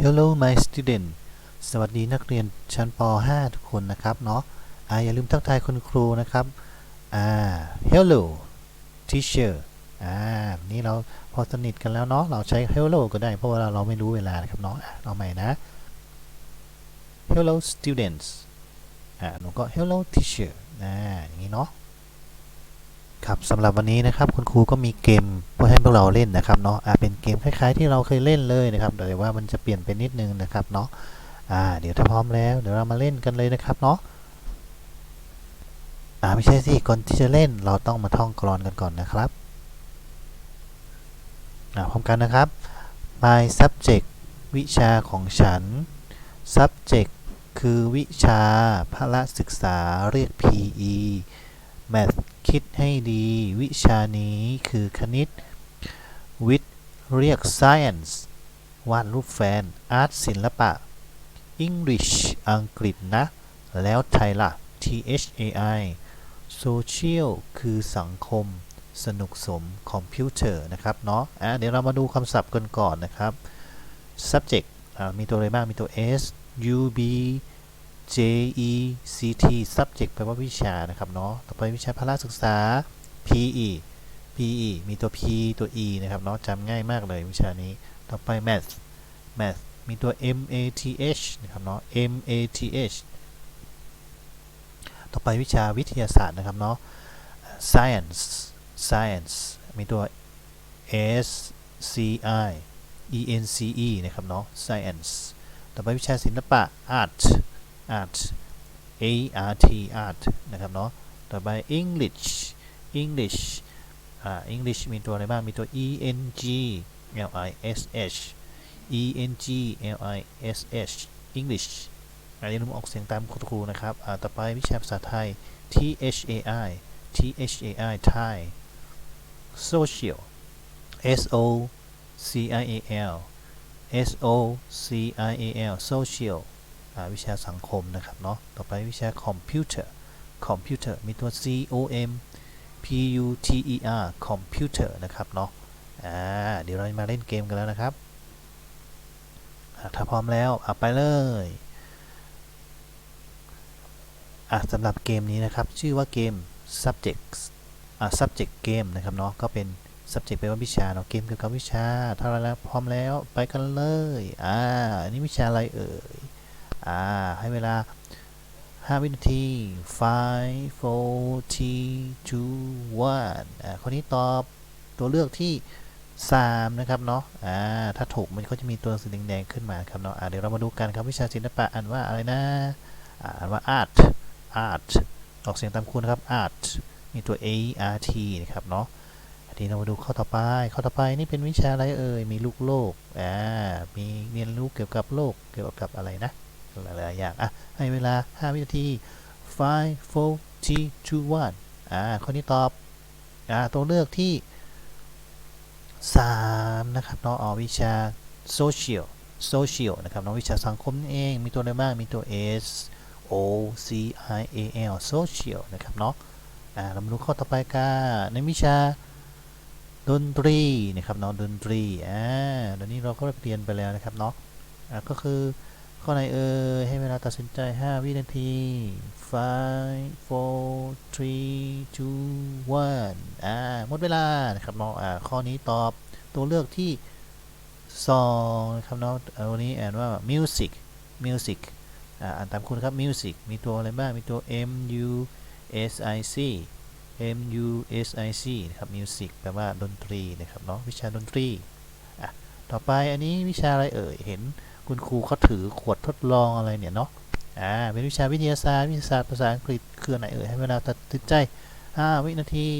Hello my student สวัสดีนักเรียนชั้นป .5 ทุกคนนะครับเนาะอ่าอย่าลืมทักทายคุณครูนะครับอ่า Hello teacher อ่านนี้เราพอสนิทกันแล้วเนาะเราใช้ Hello ก็ได้เพราะว่าเราไม่รู้เวลานะครับเนาะเอาใหม่นะ Hello students อ่าหนูก็ Hello teacher อ่าอย่างนี้เนาะ ครับสำหรับวันนี้นะครับคุณครูก็มีเกมเพื่อให้พวกเราเล่นนะครับเนาะอ่าเป็นเกมคล้ายๆ ที่เราเคยเล่นเลยนะครับแต่ว่ามันจะเปลี่ยนไปนิดนึงนะครับเนาะอ่าเดี๋ยวถ้าพร้อมแล้วเดี๋ยวเรามาเล่นกันเลยนะครับเนาะอ่าไม่ใช่สิก่อนที่จะเล่นเราต้องมาท่องกลอนกันก่อนนะครับอ่าพร้อมกันนะครับ my subject วิชาของฉัน subject คือวิชาพละศึกษาเรียก PE math คิดให้ดีวิชานี้คือคณิต วิทย์เรียก science วาดรูปแฟน art ศิลปะ English อังกฤษนะ แล้วไทยล่ะ THAI social คือสังคม สนุกสม computer นะครับเนาะอะเดี๋ยวเรามาดูคำศัพท์กันก่อนนะครับ subject มีตัวอะไรบ้างมีตัว S U B J E C T subject แปลว่าวิชานะครับเนาะ ต่อไปวิชาพละศึกษา P E P E มีตัว P ตัว E นะครับเนาะจำง่ายมากเลยวิชานี้ ต่อไป math math มีตัว M A T H นะครับเนาะ M A T H ต่อไปวิชาวิทยาศาสตร์นะครับเนาะ science science มีตัว S C I E N C E นะครับเนาะ science ต่อไปวิชาศิลปะ art art A R T art นะครับเนาะต่อไป English English อ่า English มีตัวอะไรบ้าง มีตัว E N G L I S H E N G L I S H English อันนี้ลืมออกเสียงตามคุณครูนะครับอ่าต่อไปวิชาภาษาไทย T H A I T H A I Thai Social S O C I A L S O C I A L Social วิชาสังคมนะครับเนาะต่อไปวิชา Computer Computer มีตัว C O M P U T E R Computer นะครับเนาะอ่าเดี๋ยวเรามาเล่นเกมกันแล้วนะครับถ้าพร้อมแล้วอะไปเลยอะสำหรับเกมนี้นะครับ ชื่อว่าเกม subjects อะ subject game นะครับเนาะก็เป็น subject แปลว่าวิชาเนาะเกมเกี่ยวกับวิชาถ้าเราแล้วพร้อมแล้วไปกันเลยอ่าอันนี้วิชาอะไรเอ่ย อ่าให้เวลา 5 วินาที5 4 3 2 1อ่าคนนี้ตอบตัวเลือกที่3นะครับเนาะ อ่า ถ้าถูกมันก็จะมีตัวสีแดงๆขึ้นมาครับเนาะ อ่า เดี๋ยวเรามาดูกันครับวิชาศิลปะอ่านว่าอะไรนะ อ่าอ่านว่า art art ออกเสียงตามคุณนะครับ art มีตัว a r t นะครับเนาะ ทีนี้เรามาดูข้อต่อไป ข้อต่อไปนี่เป็นวิชาอะไรเอ่ย มีลูกโลก อ่า มีเรียนรู้เกี่ยวกับโลก เกี่ยวกับอะไรนะ หลายๆอย่างอะให้เวลา 5 วินาที5 4 3 2 1อ่าข้อนี้ตอบอ่าตัวเลือกที่ 3 นะครับเนาะอ๋อวิชา social social นะครับเนาะวิชาสังคมนั่นเอง มีตัวอะไรบ้าง มีตัว S O C I A L social นะครับเนาะอ่าเรามาดูข้อต่อไปกันในวิชาดนตรีนะครับเนาะดนตรีอ่าเดี๋ยวนี้เราก็เรียนไปแล้วนะครับเนาะอ่าก็คือ ข้อไหนเอ่ยให้เวลาตัดสินใจ 5 วินาที5 4 3 2 1อ่า หมดเวลา นะครับเนาะอ่า ข้อนี้ตอบตัวเลือกที่2นะครับนาะเอาวันนี้อ่านว่า music music อ่า อ่านตามคุณครับ music มีตัวอะไรบ้าง มีตัว M U S I C M U S I C นะครับ music แปลว่าดนตรีนะครับเนาะ วิชาดนตรี อะ ต่อไปอันนี้วิชาอะไรเอ่ย เห็น คุณครูเขาถือขวดทดลองอะไรเนี่ยเนาะอ่าเป็นวิชาวิทยาศาสตร์วิทยาศาสตร์ภาษาอังกฤษคืออะไรเอ่ยให้เวลาตัดสินใจ 5 วินาที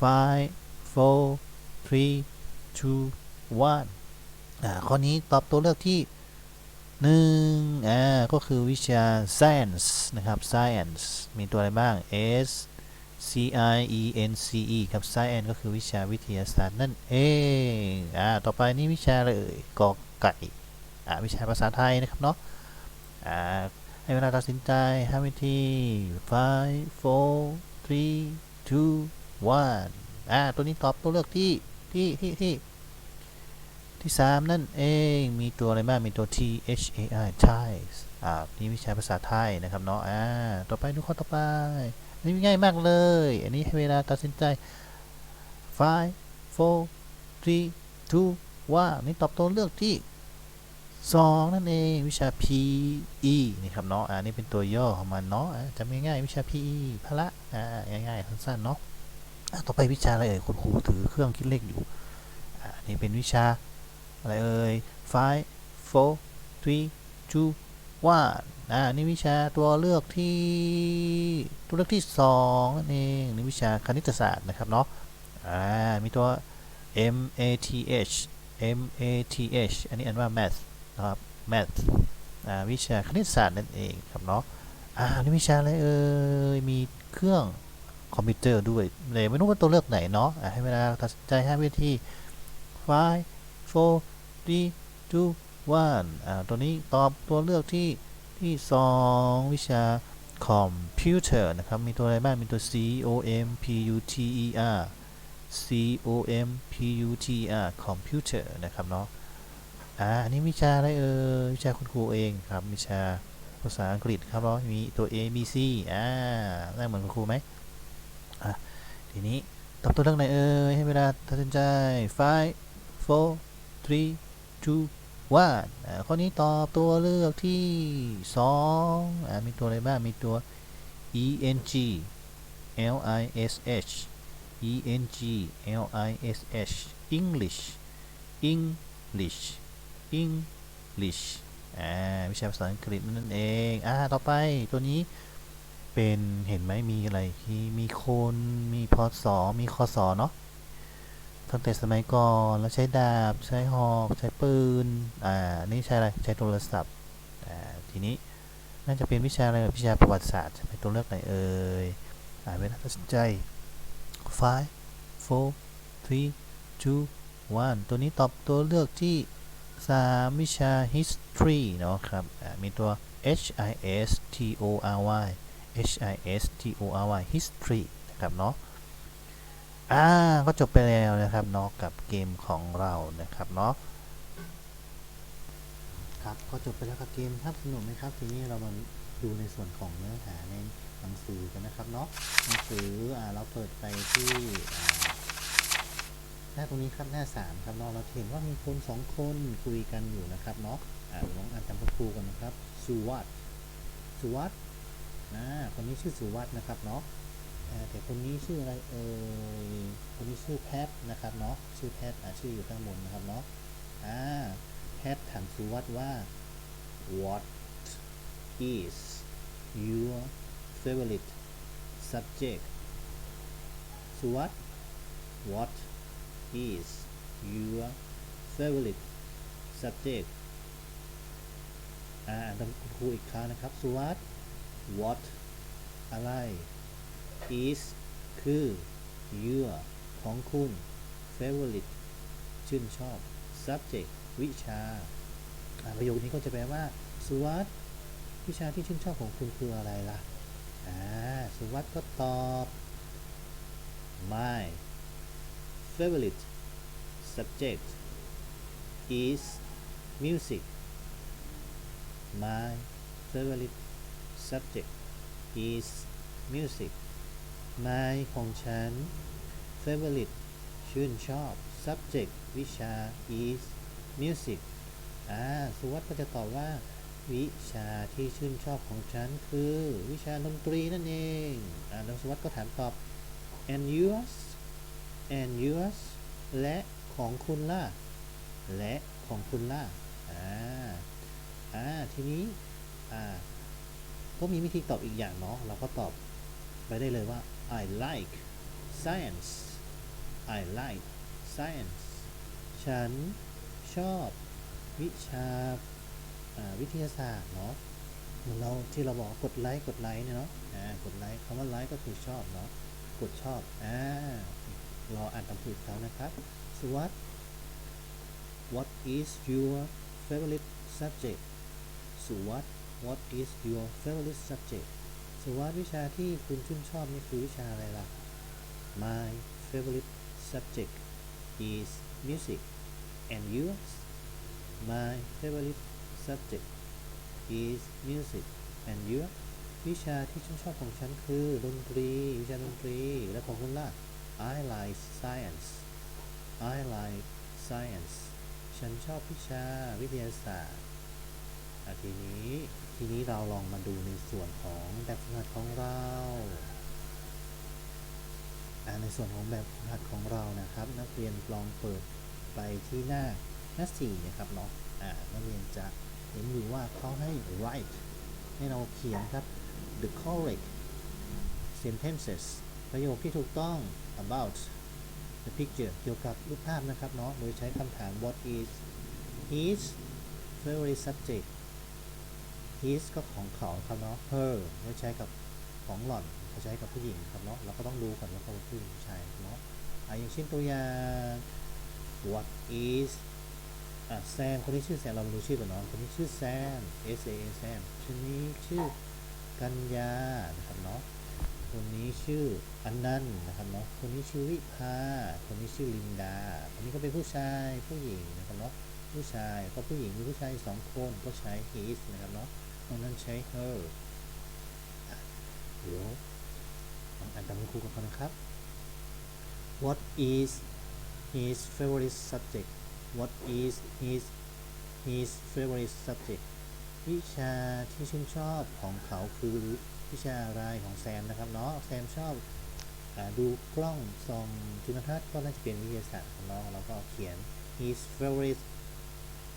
5 4 3 2 1อ่าข้อนี้ตอบตัวเลือกที่1อ่าก็คือวิชา science นะครับ science มีตัวอะไรบ้าง S C I E N C E ครับ science ก็คือวิชาวิทยาศาสตร์นั่นเองอ่าต่อไปนี่วิชาอะไรเอ่ยกอไก่ วิชาภาษาไทยนะครับเนาะให้เวลาตัดสินใจ5วินาที5 4 3 2 1อ่าตัวนี้ตอบตัวเลือกที่ที่ที่ที่ที่ 3 นั่นเองมีตัวอะไรบ้างมีตัว T H A I Thai อ่านี่วิชาภาษาไทยนะครับเนาะอ่าต่อไปดูข้อต่อไปอันนี่ง่ายมากเลย อันนี้ให้เวลาตัดสินใจ five four three two one นี่ตอบตัวเลือกที่ 2 นั่นเองวิชา PE นี่ครับเนาะอ่านี่เป็นตัวย่อของมันเนาะจำง่ายๆวิชา PE พละอ่าง่ายๆสั้นๆเนาะต่อไปวิชาอะไรเอ่ยคุณครูถือเครื่องคิดเลขอยู่อ่านี่เป็นวิชาอะไรเอ่ย five four three two one อ่านี่วิชาตัวเลือกที่ตัวเลือกที่2นั่นเองนี่วิชาคณิตศาสตร์นะครับเนาะอ่ามีตัว M A T H M A T H อันนี้อ่านว่า math นะครับ math อ่าวิชาคณิตศาสตร์นั่นเองครับเนาะอ่านี่วิชาอะไรเอ่ยมีเครื่องคอมพิวเตอร์ด้วยเลยไม่รู้ว่าตัวเลือกไหนเนาะอ่าให้เวลาตัดสินใจ5วินาที five four three two one อ่าตัวนี้ตอบตัวเลือกที่ที่2วิชาคอมพิวเตอร์นะครับ มีตัวอะไรบ้าง มีตัว C O M P U T E R C O M P U T E R คอมพิวเตอร์นะครับเนาะ อ่าอันนี้วิชาอะไรเอ่ยวิชาคุณครูเองครับ วิชาภาษาอังกฤษครับเนามีตัว A B C อ่าได้เหมือนคุณครูไหมอะทีนี้ตอบตัวเลือกไหนเอ่ยให้เวลาตัดสินใจ five four three two one อ่าข้อนี้ตอบตัวเลือกที่2อ่ามีตัวอะไรบ้างมีตัว E N G L I S H E N G L I S H English English English อ่าวิชาภาษาอังกฤษนั่นเองอ่าต่อไปตัวนี้เป็นเห็นไหมมีอะไรที่มีคนมีพศมีคศเนาะตั้งแต่สมัยก่อนแล้วใช้ดาบใช้หอกใช้ปืนอ่านี่ใช้อะไรใช้โทรศัพท์อ่าทีนี้น่าจะเป็นวิชาอะไรวิชาประวัติศาสตร์ใช่ไหมตัวเลือกไหนเอ่ยอ่าเวลาตัดสินใจ five four three two one ตัวนี้ตอบตัวเลือกที่ 3 วิชา history เนาะครับมีตัว h i s t o r y h i s t o r y history นะครับเนาะอ่าก็จบไปแล้วนะครับเนาะกับเกมของเรานะครับเนาะครับก็จบไปแล้วกับเกมครับสนุกไหมครับ ทีนี้เรามาดูในส่วนของเนื้อหาในหนังสือกันนะครับเนาะหนังสืออ่าเราเปิดไปที่อ่า หน้าตรงนี้ครับหน้าสามครับเนาะเราเห็นว่ามีคนสองคนคุยกันอยู่นะครับเนาะอ่าลองอ่านจำคุณครูกันนะครับสุวัตสุวัตอ่าคนนี้ชื่อสุวัตนะครับเนาะแต่คนนี้ชื่ออะไรเอ่ยคนนี้ชื่อแพทนะครับเนาะชื่อแพทอ่าชื่ออยู่ข้างบนนะครับเนาะอ่าแพทถามสุวัตว่า what is your favorite subject สุวัต what is your favorite subject อ่านตามคุณครูอีกครั้งนะครับสุวัต what อะไร is คือ your ของคุณ favorite ชื่นชอบ subject วิชาอ่าประโยคนี้ก็จะแปลว่า สวัตวิชาที่ชื่นชอบของคุณคืออะไรล่ะ อ่า สวัตก็ตอบ my favorite subject is music my favorite subject is music my ของฉัน favorite ชื่นชอบ subject วิชา is music อ่าสุวัตก็จะตอบว่า วิชาที่ชื่นชอบของฉันคือ วิชาดนตรีนั่นเอง อ่าแล้วสุวัตก็ถามตอบ and yours and yours และของคุณล่ะ และของคุณล่ะ อ่า อ่า ทีนี้ อ่า ก็มีวิธีตอบอีกอย่างเนาะ เราก็ตอบไปได้เลยว่า I like science I like science ฉันชอบวิชาอ่าวิทยาศาสตร์เนาะเหมือนเราที่เราบอกกดไลค์กดไลค์เนี่ยเนาะอ่ากดไลค์คำว่าไลค์ก็คือชอบเนาะกดชอบอ่า รออ่านตามถูกเขานะครับ so what what is your favorite subject so what what is your favorite subject สวัสดวิชาที่คุณชื่นชอบนี่คือวิชาอะไรล่ะ My favorite subject is music and yours my favorite subject is music and your วิชาที่ฉันชอบของฉันคือดนตรี วิชาดนตรี และของคุณล่ะ I like science I like science ฉันชอบวิชาวิทยาศาสตร์อะทีนี้ทีนี้เราลองมาดูในส่วนของแบบฝึกหัดของเราในส่วนของแบบฝึกหัดของเรานะครับ นักเรียนลองเปิดไปที่หน้าหน้าสี่นะครับเนาะอะนักเรียนจะเห็นอยู่ว่าเขาให้ write ให้เราเขียนครับ the correct sentences ประโยคที่ถูกต้อง about the picture เกี่ยวกับรูปภาพนะครับเนาะ โดยใช้คำถาม what is his favorite subject his ก็ของเขาครับเนาะ her โดยใช้กับของหล่อนเขาใช้กับผู้หญิงครับเนาะ เราก็ต้องดูก่อนว่าเขาเป็นผู้หญิงหรือผู้ชายเนาะอะอย่างเช่นตัวอย่าง what is อะแซมคนนี้ชื่อแซมเรามาดูชื่อก่อนเนาะคนนี้ชื่อแซม S A M แซมคนนี้ชื่อกัญญานะครับเนาะ คนนี้ชื่ออันนันนะครับเนาะคนนี้ชื่อวิภา คนนี้ชื่อลินดา อันนี้ก็เป็นผู้ชายผู้หญิงนะครับเนาะผู้ชายก็ผู้หญิงมีผู้ชายสองคนก็ใช้ his นะครับเนาะตรงนั้นใช้ her เดี๋ยวลองอ่านตามคุณครูกันก่อนนะครับ What is his favorite subject What is his his favorite subject วิชาที่ชื่นชอบของเขาคือ วิชาอะไรของแซมนะครับเนาะแซมชอบอดูกล้องส่องจุลทรรศน์ก็น่าจะเป็นวิทยาศาสตร์ของน้องแล้วก็เขียน his favorite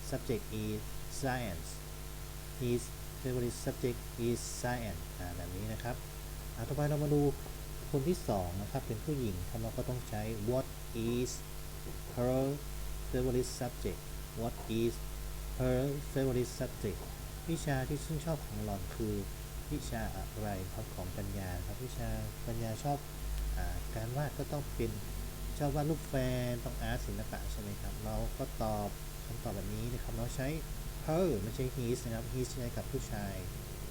subject is science his favorite subject is science แบบนี้นะครับต่อไปเรามาดูคนที่สองนะครับเป็นผู้หญิงครับเราก็ต้องใช้ what is her favorite subject what is her favorite subject วิชาที่ชื่นชอบของหล่อนคือ วิชาอะไรครับของปัญญาครับวิชาปัญญาชอบอการวาดก็ต้องเป็นชอบวาดรูปแฟนต้องอาร์ตศิลปะใช่ไหมครับ เราก็ตอบคำตอบแบบนี้นะครับเราใช้ her ไม่ใช่ his นะครับ his ใช้กับผู้ชาย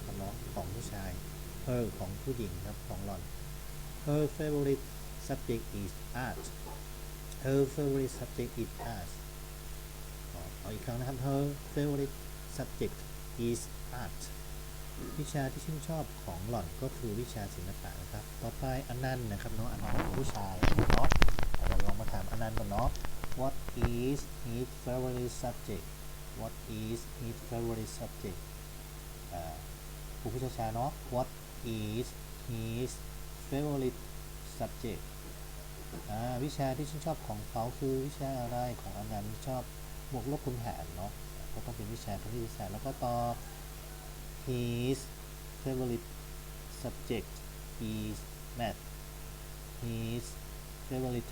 คำเนาะของผู้ชาย her ของผู้หญิงครับของหล่อน her favorite subject is art her favorite subject is art อเอาอีกครั้งนะครับ her favorite subject is art วิชาที่ชื่นชอบของหล่อนก็คือวิชาศิลปะนะครับ ต่อไปอนันต์นะครับเนาะอนันต์ผู้ชายเนาะเราลองมาถามอนันต์ก่อนเนาะ what is his favorite subject what is his favorite subject ผู้ผู้ชาเนาะ what is his favorite subject วิชาที่ชื่นชอบของเขาคือวิชาอะไรของอนันต์ชอบบวกลบคูณหารเนาะก็ต้องเป็นวิชาคณิตศาสตร์แล้วก็ตอบ his favorite subject is math his favorite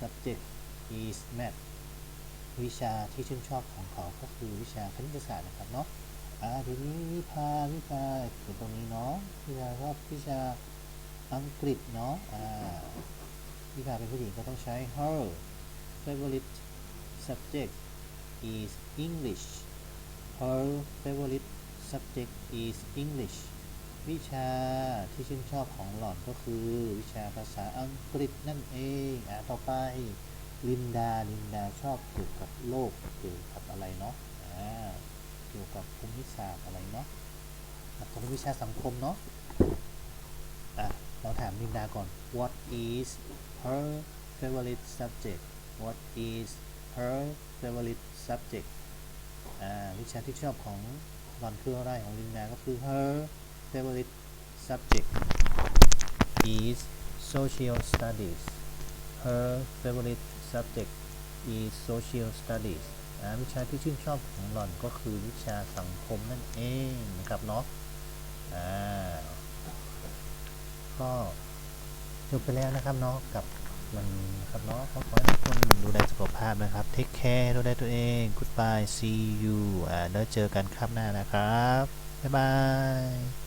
subject is math วิชาที่ชื่นชอบของเขาก็คือวิชาคณิตศาสตร์นะครับเนาะอ่าทีนี้วิพาวิพาอยู่ตรงนี้เนาะวิชาชอบวิชาอังกฤษเนาะอ่าวิพาเป็นผู้หญิงก็ต้องใช้ her favorite subject is English her favorite subject is English วิชาที่ชื่นชอบของหล่อนก็คือ วิชาภาษาอังกฤษนั่นเอง อ่าต่อไปลินดา ลินดาชอบเกี่ยวกับโลกเกี่ยวกับอะไรเนาะ อ่า เกี่ยวกับภูมิศาสตร์อะไรเนาะตรงวิชาสังคมเนาะ อะ เราถามลินดาก่อน what is her favorite subject what is her favorite subject อ่า วิชาที่ชอบของ หล่อนคืออะไรของลินดาก็คือ her favorite subject is social studies her favorite subject is social studies วิชาที่ชื่นชอบของหล่อนก็คือวิชาสังคมนั่นเองนะครับเนาะอ่าก็จบไปแล้วนะครับเนาะกับ วันนะครับเนาะขอขอให้ทุกคนดูแลสุขภาพนะครับเทคแคร์ดูแลตัวเองกู๊ดบายซี e you อ่าแล้วเจอกันครับหน้านะครับ บ๊ายบาย